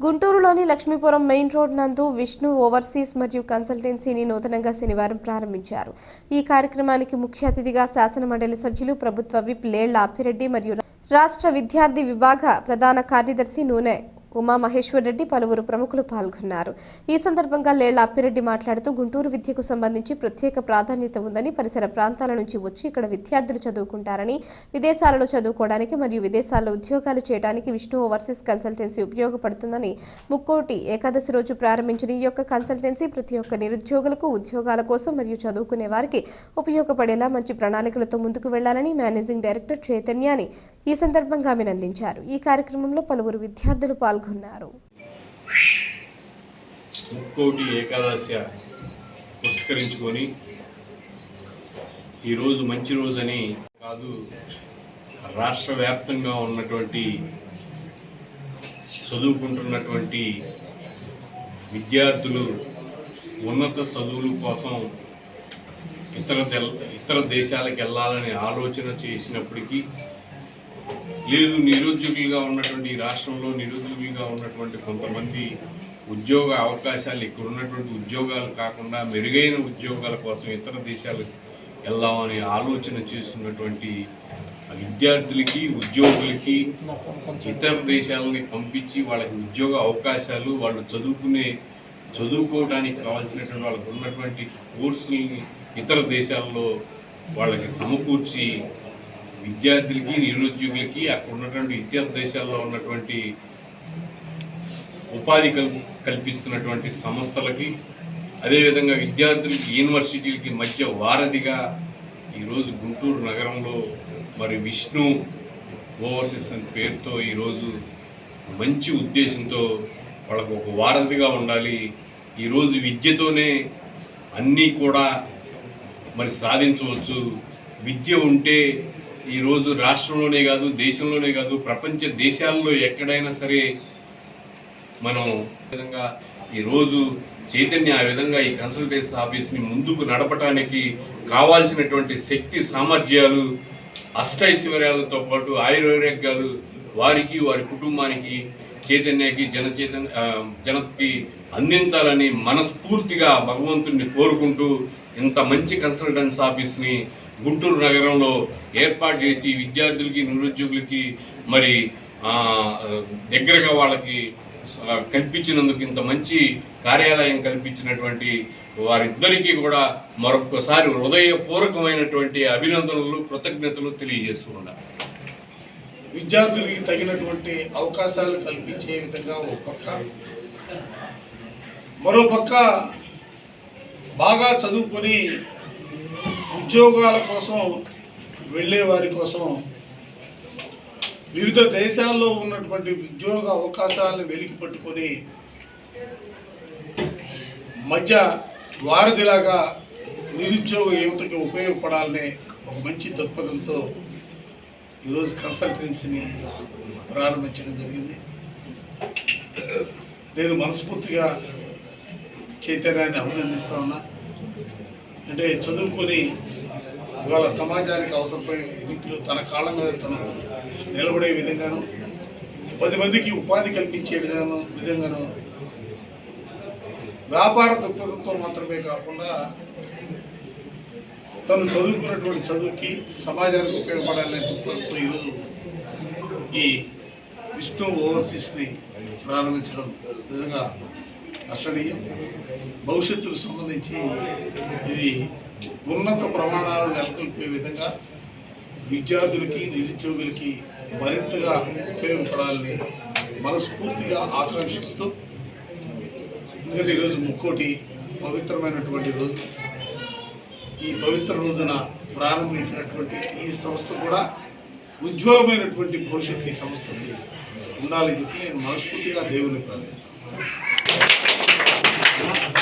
గుంటూరులోని Lakshmipuram main road నందు Vishnu overseas మరియు కన్సల్టెన్సీని నూతనంగా శనివారం ప్రారంభించారు. ఈ కార్యక్రమానికి ముఖ్య అతిథిగా శాసన మండలి సభ్యులు ప్రభుత్వ విప్ లేళ్ళ అప్పిరెడ్డి మరియు రాష్ట్ర విద్యార్థి విభాగ ప్రధాన కార్యదర్శి నూనె ఉమా మహేశ్వర్ రెడ్డి పలువురు ప్రముఖులు పాల్గొన్నారు. ఈ సందర్భంగా లేళ్ళ అప్పిరెడ్డి మాట్లాడుతూ గుంటూరు విద్యకు సంబంధించి ప్రత్యేక ప్రాధాన్యత ఉందని పరిసర ప్రాంతాల నుంచి వచ్చి ఇక్కడ విద్యార్థులు చదువుకుంటారని విదేశాలలో చదువుకోవడానికి మరియు విదేశాల్లో ఉద్యోగాలు చేయడానికి విష్ణు ఓవర్సీస్ కన్సల్టెన్సీ ఉపయోగపడుతుందని ముక్కోటి ఏకాదశి రోజు ప్రారంభించిన ఈ యొక్క కన్సల్టెన్సీ ప్రతి ఒక్క నిరుద్యోగులకు ఉద్యోగాల కోసం మరియు చదువుకునే వారికి ఉపయోగపడేలా మంచి ప్రణాళికలతో ముందుకు వెళ్ళాలని మేనేజింగ్ డైరెక్టర్ చైతన్యాని ఈ సందర్భంగా అభినందించారు. ఈ కార్యక్రమంలో పలువురు విద్యార్థులు పాల్గొన్నారు. ముక్కోటి ఏకాదశి పురస్కరించుకొని ఈరోజు మంచి రోజని కాదు రాష్ట్ర వ్యాప్తంగా ఉన్నటువంటి చదువుకుంటున్నటువంటి విద్యార్థులు ఉన్నత చదువుల కోసం ఇతర తెల్ ఇతర దేశాలకు వెళ్ళాలని ఆలోచన చేసినప్పటికీ లేదు నిరుద్యోగులుగా ఉన్నటువంటి ఈ రాష్ట్రంలో నిరుద్యోగులుగా ఉన్నటువంటి కొంతమంది ఉద్యోగ అవకాశాలు ఇక్కడ ఉన్నటువంటి ఉద్యోగాలు కాకుండా మెరుగైన ఉద్యోగాల కోసం ఇతర దేశాలకు వెళ్దామని ఆలోచన చేస్తున్నటువంటి విద్యార్థులకి ఉద్యోగులకి ఇతర దేశాలని పంపించి వాళ్ళకి ఉద్యోగ అవకాశాలు వాళ్ళు చదువుకునే చదువుకోవడానికి కావాల్సినటువంటి వాళ్ళకు ఉన్నటువంటి కోర్సుల్ని ఇతర దేశాల్లో వాళ్ళకి సమకూర్చి విద్యార్థులకి నిరుద్యోగులకి అక్కడ ఉన్నటువంటి ఇతర దేశాల్లో ఉన్నటువంటి ఉపాధి కల్ కల్పిస్తున్నటువంటి సంస్థలకి అదేవిధంగా విద్యార్థులకి యూనివర్సిటీలకి మధ్య వారధిగా ఈరోజు గుంటూరు నగరంలో మరి విష్ణు ఓవర్సెస్ అనే పేరుతో ఈరోజు మంచి ఉద్దేశంతో వాళ్ళకు ఒక వారధిగా ఉండాలి. ఈరోజు విద్యతోనే అన్నీ కూడా మరి సాధించవచ్చు. విద్య ఉంటే ఈరోజు రాష్ట్రంలోనే కాదు దేశంలోనే కాదు ప్రపంచ దేశాల్లో ఎక్కడైనా సరే మనం ఈ విధంగా ఈరోజు చైతన్య ఆ విధంగా ఈ కన్సల్టెన్సీ ఆఫీస్ని ముందుకు నడపడానికి కావాల్సినటువంటి శక్తి సామర్థ్యాలు అష్టైశ్వర్యాలతో పాటు ఆయుర్వేగాలు వారికి వారి కుటుంబానికి చైతన్యకి జన చైతన్య జనకి అందించాలని మనస్ఫూర్తిగా భగవంతుడిని కోరుకుంటూ ఇంత మంచి కన్సల్టెన్స్ ఆఫీస్ని గుంటూరు నగరంలో ఏర్పాటు చేసి విద్యార్థులకి నిరుద్యోగులకి మరి దగ్గరగా వాళ్ళకి కల్పించినందుకు ఇంత మంచి కార్యాలయం కల్పించినటువంటి వారిద్దరికీ కూడా మరొకసారి హృదయపూర్వకమైనటువంటి అభినందనలు కృతజ్ఞతలు తెలియజేస్తూ ఉండాలి విద్యార్థులకి తగినటువంటి అవకాశాలు కల్పించే విధంగా ఒక పక్క మరో పక్క బాగా చదువుకొని ఉద్యోగాల కోసం వెళ్ళే వారి కోసం వివిధ దేశాల్లో ఉన్నటువంటి ఉద్యోగ అవకాశాలను వెలికి పట్టుకొని మధ్య వారధిలాగా నిరుద్యోగ యువతకి ఉపయోగపడాలనే ఒక మంచి దృక్పథంతో ఈరోజు కన్సల్టెన్సీని ప్రారంభించడం జరిగింది. నేను మనస్ఫూర్తిగా చైతన్యాన్ని అభినందిస్తా ఉన్నా. అంటే చదువుకొని ఇవాళ సమాజానికి అవసరమైన రీతిలో తన కాళ్ళ మీద తను నిలబడే విధంగాను పది మందికి ఉపాధి కల్పించే విధానం విధంగాను వ్యాపార దృక్పథంతో మాత్రమే కాకుండా తను చదువుకున్నటువంటి చదువుకి సమాజానికి ఉపయోగపడాలనే దృక్పథంతో ఈరోజు ఈ విష్ణు ఓవర్సీస్ని ప్రారంభించడం నిజంగా హర్షణీయం భవిష్యత్తుకు సంబంధించి ఇది ఉన్నత ప్రమాణాలు నెలకొల్పే విధంగా విద్యార్థులకి నిరుద్యోగులకి మరింతగా ఉపయోగపడాలని మనస్ఫూర్తిగా ఆకాంక్షిస్తూ ఎందుకంటే ఈరోజు ముక్కోటి పవిత్రమైనటువంటి రోజు. ఈ పవిత్ర రోజున ప్రారంభించినటువంటి ఈ సంస్థ కూడా ఉజ్వలమైనటువంటి భవిష్యత్తు ఈ సంస్థకి ఉండాలని చెప్పి నేను మనస్ఫూర్తిగా దేవుని ప్రార్థిస్తాను Thank you.